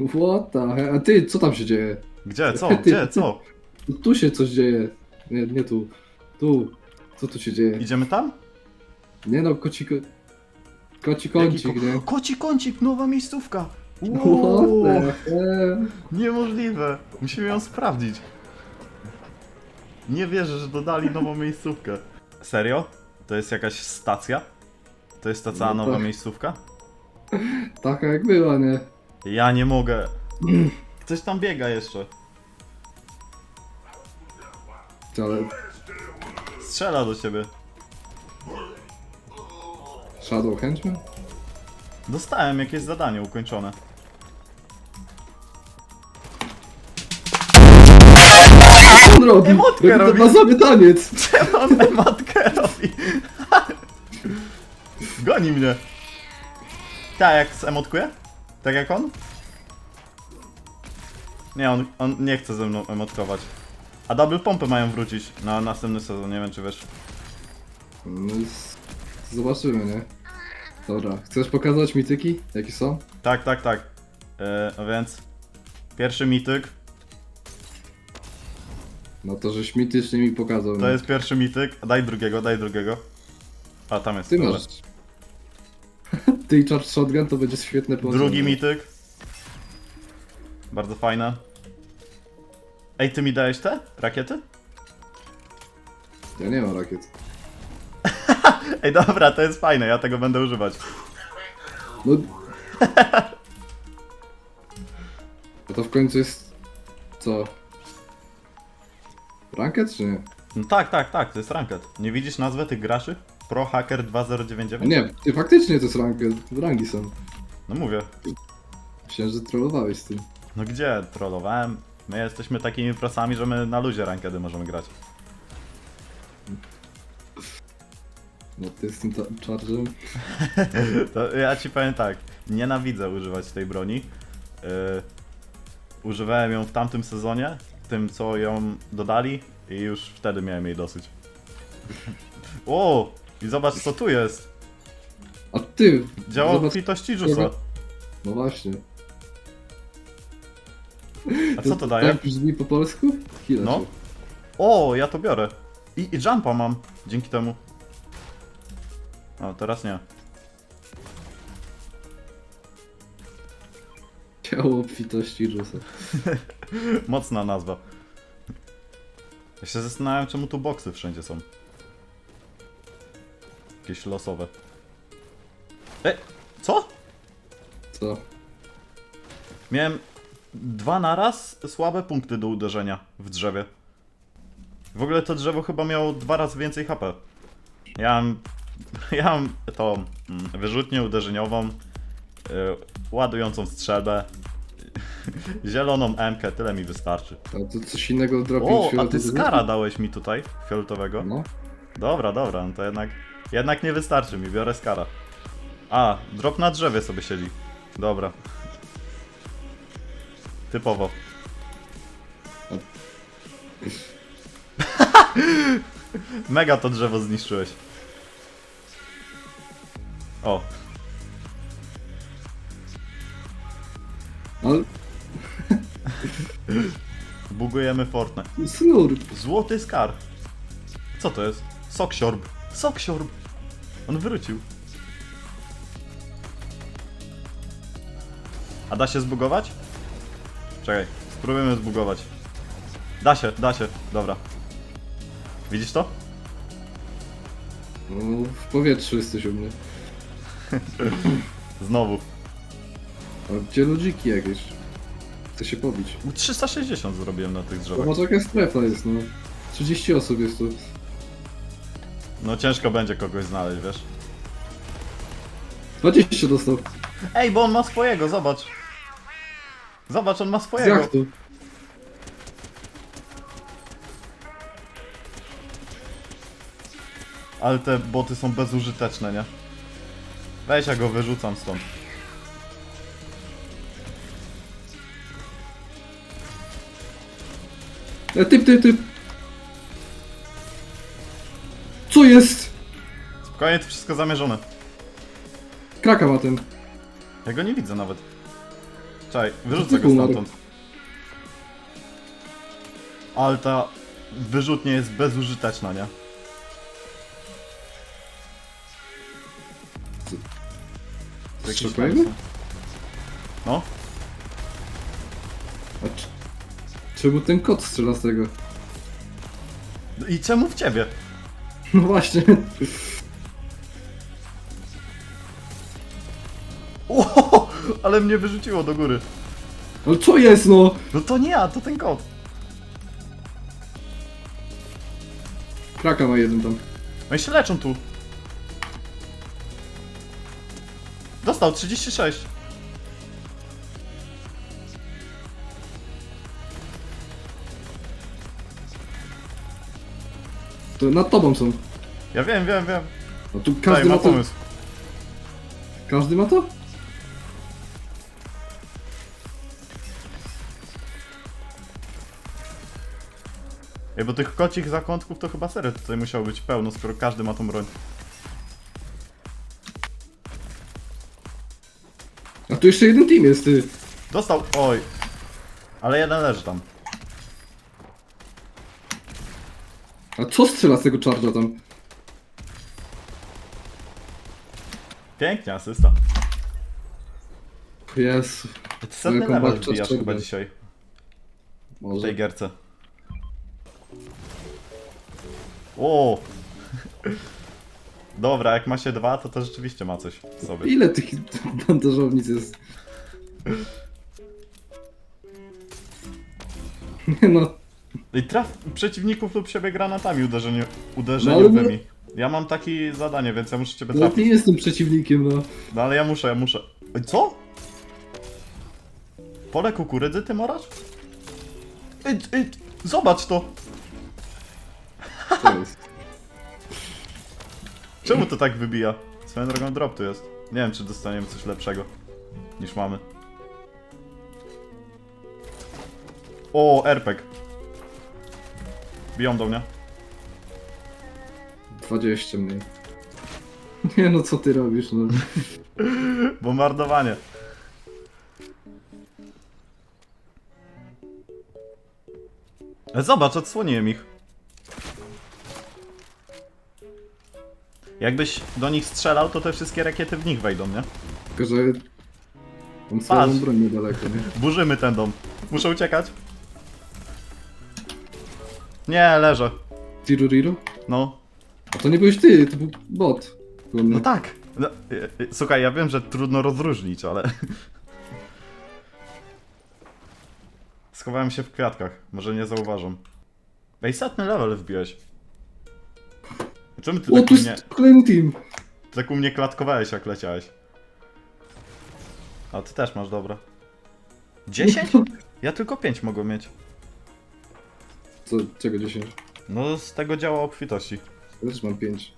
What the hell? A ty, co tam się dzieje? Gdzie, co, Ty- gdzie, co? Tu się coś dzieje. Nie, nie tu. Tu. Co tu się dzieje? Idziemy tam? Nie no, kocik... Koci Jaki kącik, ko- nie? Koci kącik, nowa miejscówka! What Wow, the hell? niemożliwe! Musimy ją sprawdzić. Nie wierzę, że dodali nową miejscówkę. Serio? To jest jakaś stacja? To jest ta cała No nowa tak. miejscówka? Taka jak była, nie? Ja nie mogę. Ktoś tam biega jeszcze. Ale Strzela do ciebie. Shadow Henchman? Dostałem jakieś zadanie ukończone. Co on robi? Emotkę Robi robi. Na sobie taniec! Czemu on matkę robi? Goni mnie. Tak, jak zemotkuje? Tak jak on? Nie, on, on nie chce ze mną emotkować. A double pompy mają wrócić na następny sezon, nie wiem czy wiesz. No zobaczymy, nie? Dobra, chcesz pokazać mityki? Jakie są? Tak, tak, tak. E, a więc... Pierwszy mityk, No to, żeś mitycznie mi pokazał. to nie? jest pierwszy mityk. A Daj drugiego, daj drugiego. A, tam jest. Ty dobra. masz. Ty i Charge Shotgun to będzie świetne połączenie. Drugi mityk. Bardzo fajne. Ej, ty mi dałeś te rakiety? Ja nie mam rakiet. Ej, dobra, to jest fajne, ja tego będę używać. No... A to w końcu jest... Co? Ranked czy nie? No tak, tak, tak, to jest ranked. Nie widzisz nazwy tych graczy? Pro Hacker A 2099? nie, ty faktycznie to jest ranked. Rangi są. No mówię. Myślałem, że trollowałeś z tym. No gdzie? Trollowałem. My jesteśmy takimi prosami, że my na luzie rankedy możemy grać. No ty z tym ta- charge'em. To ja ci powiem tak, nienawidzę używać tej broni. Yy, używałem ją w tamtym sezonie, tym co ją dodali i już wtedy miałem jej dosyć. o! I zobacz co tu jest! A ty! Działa Zobacz- obfitość Jusa. No właśnie. A co to daje? Tak brzmi po polsku? Chwilę. No. O, ja to biorę. I, I jumpa mam dzięki temu. O, teraz nie. Ciało obfitości Jusa. Mocna nazwa. Ja się zastanawiam, czemu tu boksy wszędzie są. Jakieś losowe. E, co? Co? Miałem dwa naraz słabe punkty do uderzenia w drzewie. W ogóle to drzewo chyba miało dwa razy więcej HP. Ja mam, ja mam tą mm, wyrzutnię uderzeniową, y, ładującą strzelbę, zieloną MK, tyle mi wystarczy. A to coś innego dropił O, a ty skara dałeś mi tutaj, fioletowego. No. Dobra, dobra, no to jednak, jednak nie wystarczy mi, biorę skara. A, drop na drzewie sobie siedzi. Dobra. Typowo. Mega to drzewo zniszczyłeś. O, Ale... bugujemy Fortnite. Snurp. Złoty skar. Co to jest? Soksiorb. Soksiorb. On wrócił. A da się zbugować? Czekaj, spróbujemy zbugować. Da się, da się, dobra. Widzisz to? No, w powietrzu jesteś u mnie. Znowu. A gdzie ludziki jakieś? Chcę się pobić. 360 zrobiłem na tych drzewach. Zobacz jaka strefa jest, no. 30 osób jest tu. No ciężko będzie kogoś znaleźć, wiesz? 20 dostał. Ej, bo on ma swojego, zobacz. Zobacz, on ma Z swojego. jachtu. Ale te boty są bezużyteczne, nie? Weź, ja go wyrzucam stąd. E, typ, typ, typ. Jest? Spokojnie, to wszystko zamierzone. Kraka ma ten. Ja go nie widzę nawet. Czekaj, wyrzucę go stamtąd. Ale ta wyrzutnia jest bezużyteczna, nie? Jakieś szokujemy? tam są. No, A c- czemu ten kot strzela z tego? i czemu w ciebie? No właśnie. O, ale mnie wyrzuciło do góry. Ale co jest no? No to nie ja, to ten kot. Kraka ma jeden tam. Oni się leczą tu. Dostał 36. To nad tobą są. Ja wiem, wiem, wiem. No tu Daj, każdy ma ma to. pomysł. Każdy ma to? Ej, bo tych kocich zakątków to chyba serio tutaj musiało być pełno, skoro każdy ma tą broń. A tu jeszcze jeden team jest, ty. Dostał, oj. Ale jeden leży tam. Co strzela z tego charge'a tam? Pięknie, asysta. Jezu. Setny Wielką level walczą wbijasz chyba dzisiaj w Może. tej gierce. O! Dobra, jak ma się dwa, to to rzeczywiście ma coś w sobie. Ile tych bandażownic jest? Nie no. I traf przeciwników lub siebie granatami uderzeniu, No, uderzeniowymi. Ja mam takie zadanie, więc ja muszę ciebie Nawet trafić. nie jestem przeciwnikiem, no. No ale ja muszę, ja muszę. Ej, co? Pole kukurydzy ty morasz? Ej, ej, zobacz to! To jest. Czemu to tak wybija? Swoją drogą drop tu jest. Nie wiem, czy dostaniemy coś lepszego niż mamy. O, RPG. Biją do mnie. 20 mniej. Nie no, co ty robisz, no. Bombardowanie. E, Zobacz, odsłoniłem ich. Jakbyś do nich strzelał, to te wszystkie rakiety w nich wejdą, nie? Tylko, że... Mam broń niedaleko, nie? Burzymy ten dom. Muszę uciekać. Nie, leżę. Tiruriru? No. A to nie byłeś ty, to był bot. No tak. No, y, y, słuchaj, ja wiem, że trudno rozróżnić, ale... Schowałem się w kwiatkach. Może nie zauważą. Ej, setny level wbiłeś. Czemu ty O, tak tu u mnie, jest kolejny team. ty tak u mnie klatkowałeś, jak leciałeś? A ty też masz, dobra. 10? Ja tylko 5 mogłem mieć. Co, czego 10? No, z tego działa obfitości. Ja też mam 5.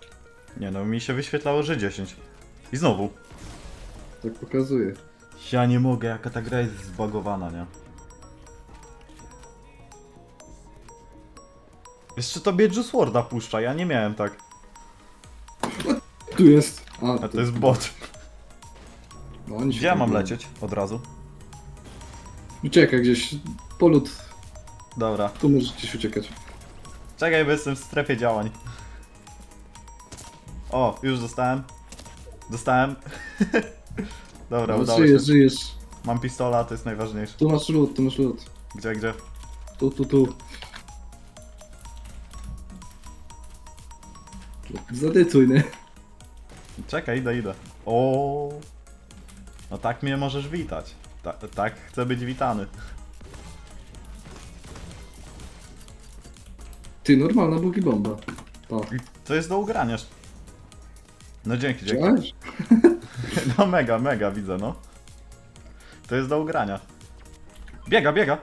Nie no, mi się wyświetlało, że 10. I znowu. Tak pokazuje. Ja nie mogę, jaka ta gra jest zbagowana, nie? Jeszcze tobie Juice puszcza, ja nie miałem tak. Tu jest. A, A to jest bot. No, oni się Gdzie ja tam mam biją. lecieć? Od razu. Uciekaj gdzieś. Polut. Dobra. Tu możesz gdzieś uciekać. Czekaj, bo jestem w strefie działań. O, już dostałem. Dostałem. Dobra, No, udało żyjesz, się. żyjesz. Mam pistola, to jest najważniejsze. Tu masz lód, tu masz lód. Gdzie, gdzie? Tu, tu, tu. Zadycuj, nie? Czekaj, idę, idę. O. No tak mnie możesz witać. Ta, tak chcę być witany. Ty, normalna bugi bomba. Pa. To jest do ugrania. No dzięki, dzięki. Widziałeś? No mega, mega widzę, no. To jest do ugrania. Biega, biega.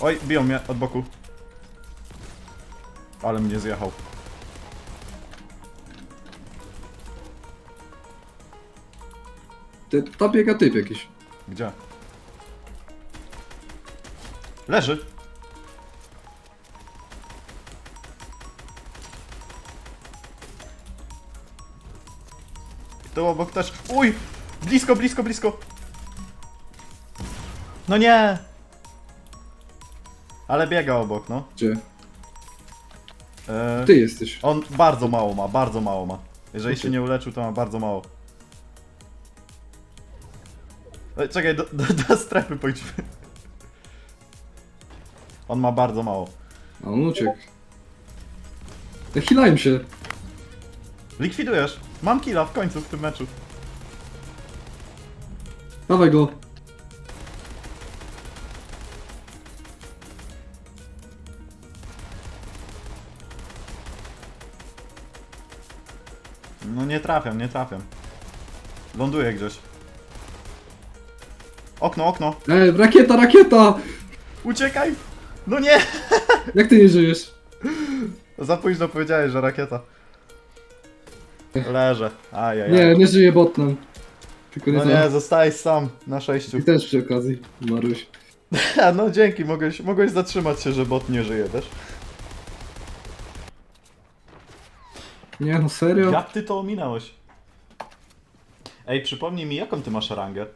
Oj, biją mnie od boku. Ale mnie zjechał. Te, ta biega typ jakiś. Gdzie? Leży. Tu obok też. Uj! Blisko, blisko, blisko! No nie! Ale biega obok, no. Gdzie? E, Ty jesteś. on bardzo mało ma, bardzo mało ma. Jeżeli się nie uleczył, to ma bardzo mało. Ej, czekaj, do, do, do strefy pójdźmy. On ma bardzo mało. A on uciekł. Nachylałem się. Likwidujesz. Mam killa w końcu w tym meczu. Dawaj go. No nie trafiam, nie trafiam. Ląduję gdzieś. Okno, okno. E, rakieta, rakieta! Uciekaj! No nie! Jak ty nie żyjesz? Za późno powiedziałeś, że rakieta. Leżę. Ajajaj. Nie, nie żyje botnem. Tylko nie No nie, zostałeś sam na sześciu. I też przy okazji, Maruś. no dzięki, mogłeś, mogłeś zatrzymać się, że bot nie żyje też. Nie no, serio? Jak ty to ominąłeś? Ej, przypomnij mi, jaką ty masz rangę?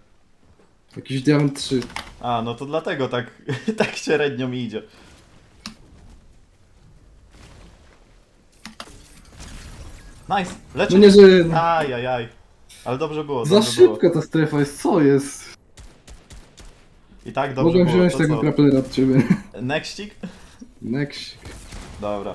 Jakiś diament 3. A, no to dlatego tak, tak średnio mi idzie. Nice, leczę. No nie żyje. No. Ajajaj. Ale dobrze było, Za dobrze szybko ta strefa jest, co jest? było. I tak dobrze Mogłem było, wziąć to tego co? od ciebie. Nextik? Next. Dobra.